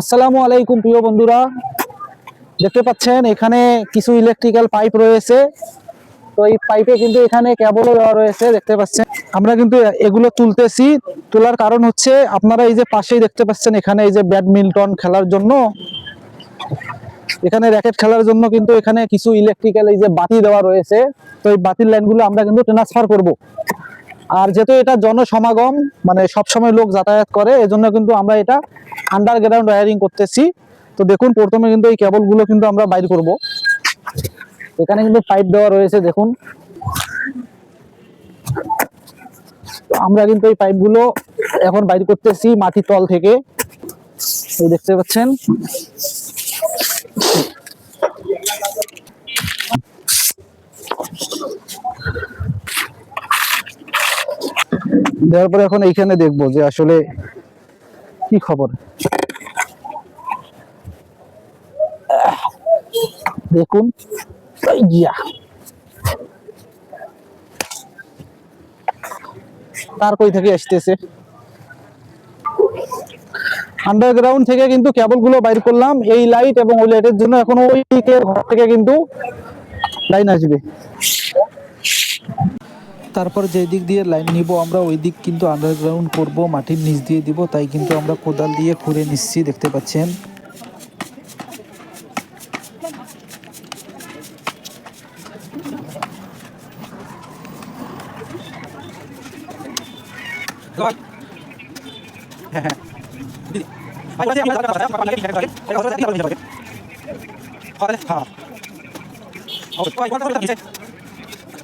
আসসালামু আলাইকুম প্রিয় বন্ধুরা। দেখতে পাচ্ছেন, এখানে কিছু ইলেকট্রিক্যাল পাইপ রয়েছে। তো এই পাইপে কিন্তু এখানে কেবলও দেওয়া রয়েছে, দেখতে পাচ্ছেন। আমরা কিন্তু এগুলো তুলতেছি। তোলার কারণ হচ্ছে, আপনারা এই যে পাশেই দেখতে পাচ্ছেন, এখানে এই যে ব্যাডমিন্টন খেলার জন্য। এখানে র্যাকেট খেলার জন্য কিন্তু এখানে কিছু ইলেকট্রিক্যাল এই যে বাতি দেওয়া রয়েছে। তো এই বাতির লাইনগুলো আমরা কিন্তু ট্রান্সফার করব। আর যেহেতু এটা জনসমাগম মানে সবসময় লোক যাতায়াত করে, এজন্য কিন্তু আমরা এটা আন্ডারগ্রাউন্ড ওয়ারিং করতেছি। তো দেখুন, প্রথমে কিন্তু এই কেবলগুলো কিন্তু আমরা বাইর করব। এখানে কিন্তু পাইপ দেওয়া রয়েছে, দেখুন। আমরা কিন্তু এই পাইপগুলো এখন বাইর করতেছি মাটির তল থেকে। এই দেখতে পাচ্ছেন? দেওয়ার পরে এখন এইখানে দেখব যে আসলে কি খবর। দেখুন। তার কই থেকে আসতেছে? আন্ডারগ্রাউন্ড থেকে কিন্তু কেবলগুলো বাইর করলাম। এই লাইট এবং ওই লাইটের জন্য এখন ওই ঘর থেকে কিন্তু লাইন আসবে। তারপর যে দিক দিয়ে লাইন নিব আমরা ওই দিক কিন্তু আন্ডারগ্রাউন্ড করব মাটির নিচ দিয়ে দিব তাই কিন্তু আমরা কোদাল দিয়ে খুঁড়ে নিচ্ছি দেখতে পাচ্ছেন।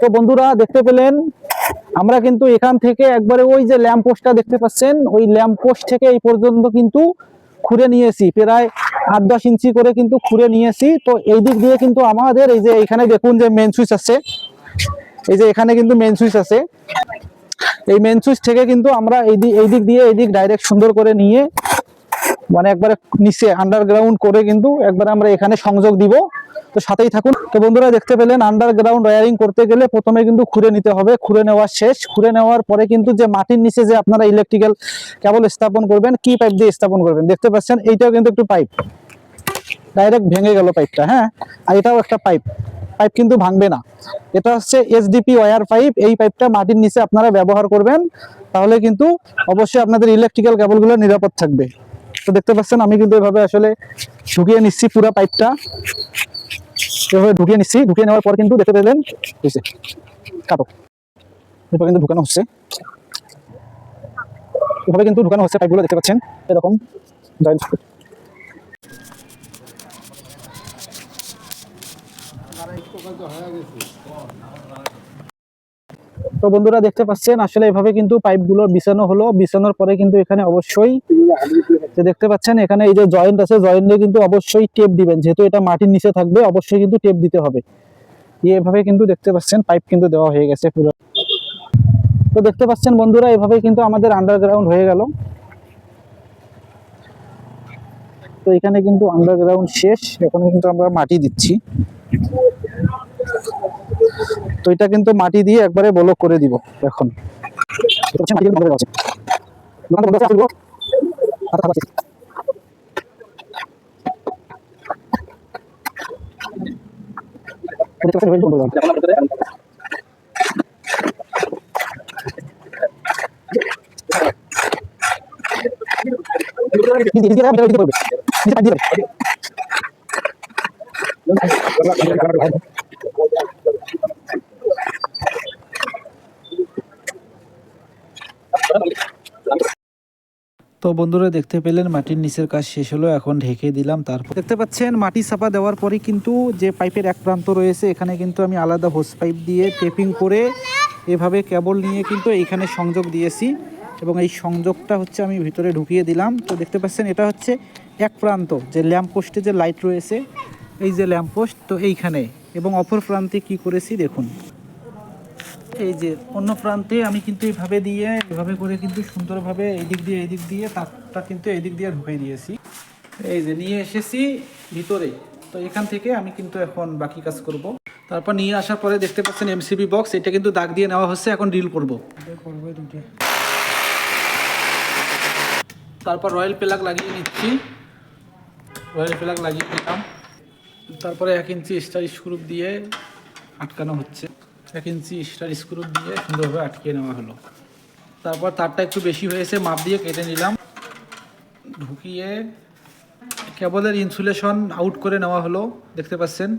তো বন্ধুরা দেখতে পেলেন, আমরা কিন্তু এখান থেকে একবারে ওই যে ল্যাম্প পোস্টটা দেখতে পাচ্ছেন, ওই ল্যাম্প পোস্ট থেকে এই পর্যন্ত কিন্তু খুঁড়ে নিয়েছি, প্রায় আট দশ ইঞ্চি করে কিন্তু খুঁড়ে নিয়েছি। তো এই দিক দিয়ে কিন্তু আমাদের এই যে এখানে দেখুন যে মেন সুইচ আছে, এই যে এখানে কিন্তু মেন সুইচ আছে। এই মেন সুইচ থেকে কিন্তু আমরা এই দিক এই দিক দিয়ে এই দিক ডাইরেক্ট সুন্দর করে নিয়ে মানে একবারে নিচে আন্ডারগ্রাউন্ড করে কিন্তু একবারে আমরা এখানে সংযোগ দিব। তো সাথেই থাকুন। তো বন্ধুরা দেখতে পেলেন আন্ডারগ্রাউন্ড ওয়ারিং করতে গেলে প্রথমে কিন্তু খুঁড়ে নিতে হবে। খুঁড়ে নেওয়া শেষ। খুঁড়ে নেওয়ার পরে কিন্তু যে মাটির নিচে যে আপনারা ইলেকট্রিক্যাল কেবল স্থাপন করবেন, কি পাইপ দিয়ে স্থাপন করবেন, দেখতে পাচ্ছেন? এইটাও কিন্তু একটু পাইপ ডাইরেক্ট ভেঙে গেল পাইপটা হ্যাঁ? আর এটাও একটা পাইপ পাইপ কিন্তু ভাঙবে না। এটা হচ্ছে এসডিপি ওয়ার পাইপ এই পাইপটা মাটির নিচে আপনারা ব্যবহার করবেন। তাহলে কিন্তু অবশ্যই আপনাদের ইলেকট্রিক্যাল কেবলগুলো নিরাপদ থাকবে। তো দেখতে পাচ্ছেন, আমি কিন্তু এভাবে আসলে ঢুকিয়ে নিচ্ছি পুরো পাইপটা। এভাবে ঢুকিয়ে নিচ্ছি, ঢুকিয়ে নেওয়ার পর কিন্তু দেখতে পেলেন কাটো। এরপর কিন্তু ঢুকানো হচ্ছে। এভাবে কিন্তু ঢুকানো হচ্ছে পাইপগুলো, দেখতে পাচ্ছেন, এরকম। জয়েন্ট তো বন্ধুরা দেখতে পাচ্ছেন, আসলে এভাবে কিন্তু পাইপগুলো বিছানো হলো। বিছানোর পরে কিন্তু এখানে অবশ্যই দেখতে পাচ্ছেন, এখানে এই যে জয়েন্ট আছে, জয়েন্টে কিন্তু অবশ্যই টেপ দিবেন। যেহেতু এটা মাটির নিচে থাকবে, অবশ্যই কিন্তু টেপ দিতে হবে। এভাবে কিন্তু দেখতে পাচ্ছেন, পাইপ কিন্তু দেওয়া হয়ে গেছে পুরো। তো দেখতে পাচ্ছেন বন্ধুরা, এভাবে কিন্তু আমাদের আন্ডারগ্রাউন্ড হয়ে গেল। তো এখানে কিন্তু আন্ডারগ্রাউন্ড শেষ, এখন কিন্তু আমরা মাটি দিচ্ছি। তো এটা কিন্তু মাটি দিয়ে একবারে ব্লক করে দিব এখন। দিয়ে তো বন্ধুরা দেখতে পেলেন, মাটির নিচের কাজ শেষ হলো, এখন ঢেকে দিলাম, তারপর দেখতে পাচ্ছেন, মাটি চাপা দেওয়ার পরে কিন্তু যে পাইপের এক প্রান্ত রয়েছে, এখানে কিন্তু আমি আলাদা হোস পাইপ দিয়ে টেপিং করে এভাবে কেবল নিয়ে কিন্তু এইখানে সংযোগ দিয়েছি এবং এই সংযোগটা হচ্ছে আমি ভিতরে ঢুকিয়ে দিলাম। তো দেখতে পাচ্ছেন, এটা হচ্ছে এক প্রান্ত, যে ল্যাম্প পোস্টে যে লাইট রয়েছে, এই যে ল্যাম্প পোস্ট, তো এইখানে এবং অপর প্রান্তে কি করেছি দেখুন। এই যে অন্য প্রান্তে আমি কিন্তু এইভাবে দিয়ে এভাবে করে কিন্তু সুন্দরভাবে এই দিক দিয়ে এদিক দিয়ে তারটা কিন্তু এদিক দিয়ে ঢুকিয়ে দিয়েছি। এই যে নিয়ে এসেছি ভিতরে। তো এখান থেকে আমি কিন্তু এখন বাকি কাজ করব। তারপর নিয়ে আসার পরে দেখতে পাচ্ছেন এমসিবি বক্স এটা কিন্তু দাগ দিয়ে নেওয়া হচ্ছে, এখন ড্রিল করব। তারপর রয়্যাল প্লাগ লাগিয়ে নিচ্ছি। রয়্যাল প্লাগ লাগিয়ে নিলাম। তারপরে এক ইঞ্চি স্টার স্ক্রু দিয়ে আটকানো হচ্ছে। এক ইঞ্চি স্টার স্ক্রু দিয়ে সুন্দরভাবে আটকিয়ে নেওয়া হলো। তারপর তারটা একটু বেশি হয়েছে মাপ দিয়ে কেটে নিলাম। ঢুকিয়ে কেবলের ইনসুলেশন আউট করে নেওয়া হলো, দেখতে পাচ্ছেন।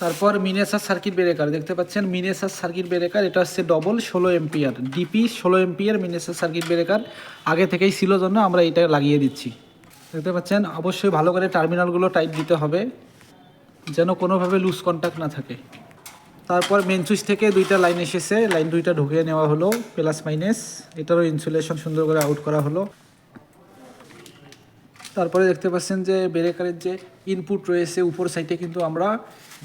তারপর মিনেসার সার্কিট ব্রেকার, দেখতে পাচ্ছেন? মিনেসার সার্কিট ব্রেকার, এটা হচ্ছে ডবল ষোলো এম্পিয়ার ডিপি ষোলো এম্পিয়ার মিনেসার সার্কিট ব্রেকার। আগে থেকেই ছিল জন্য আমরা এটা লাগিয়ে দিচ্ছি। দেখতে পাচ্ছেন? অবশ্যই ভালো করে টার্মিনালগুলো টাইট দিতে হবে, যেন কোনোভাবে লুজ কন্ট্যাক্ট না থাকে। তারপর মেন সুইচ থেকে দুইটা লাইন এসেছে। লাইন দুইটা ঢুকিয়ে নেওয়া হলো প্লাস মাইনাস এটারও ইনসুলেশন সুন্দর করে আউট করা হলো। তারপরে দেখতে পাচ্ছেন যে ব্রেকারের যে ইনপুট রয়েছে, উপর সাইডে কিন্তু আমরা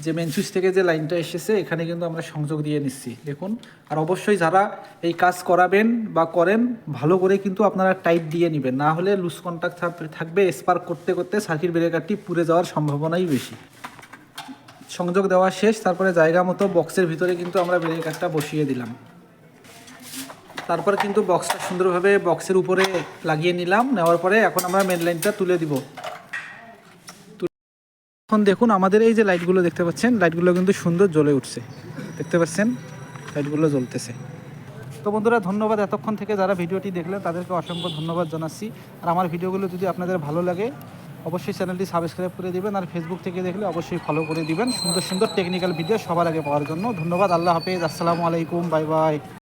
যে মেন সুইচ থেকে যে লাইনটা এসেছে, এখানে কিন্তু আমরা সংযোগ দিয়ে নিচ্ছি। দেখুন, আর অবশ্যই যারা এই কাজ করাবেন বা করেন, ভালো করে কিন্তু আপনারা টাইট দিয়ে নেবেন। না হলে লুজ কন্ট্যাক্ট থাকবে স্পার্ক করতে করতে সার্কিট ব্রেকারটি পুড়ে যাওয়ার সম্ভাবনাই বেশি। সংযোগ দেওয়া শেষ, তারপরে জায়গা মতো বক্সের ভিতরে কিন্তু আমরা ব্রেকারটা বসিয়ে দিলাম। তারপর কিন্তু বক্সটা সুন্দরভাবে বক্সের উপরে লাগিয়ে নিলাম, নেওয়ার পরে এখন আমরা মেন লাইনটা তুলে দিব। এখন দেখুন আমাদের এই যে লাইটগুলো দেখতে পাচ্ছেন লাইটগুলো কিন্তু সুন্দর জ্বলে উঠছে। দেখতে পাচ্ছেন? লাইটগুলো জ্বলতেছে। তো বন্ধুরা, ধন্যবাদ এতক্ষণ থেকে যারা ভিডিওটি দেখলেন, তাদেরকে অসংখ্য ধন্যবাদ জানাচ্ছি। আর আমার ভিডিওগুলো যদি আপনাদের ভালো লাগে অবশ্যই চ্যানেলটি সাবস্ক্রাইব করে দেবেন আর ফেসবুক থেকে দেখলে অবশ্যই ফলো করে দিবেন। সুন্দর সুন্দর টেকনিক্যাল ভিডিও সবার আগে পাওয়ার জন্য। ধন্যবাদ, আল্লাহ হাফেজ। আসসালামু আলাইকুম বাই বাই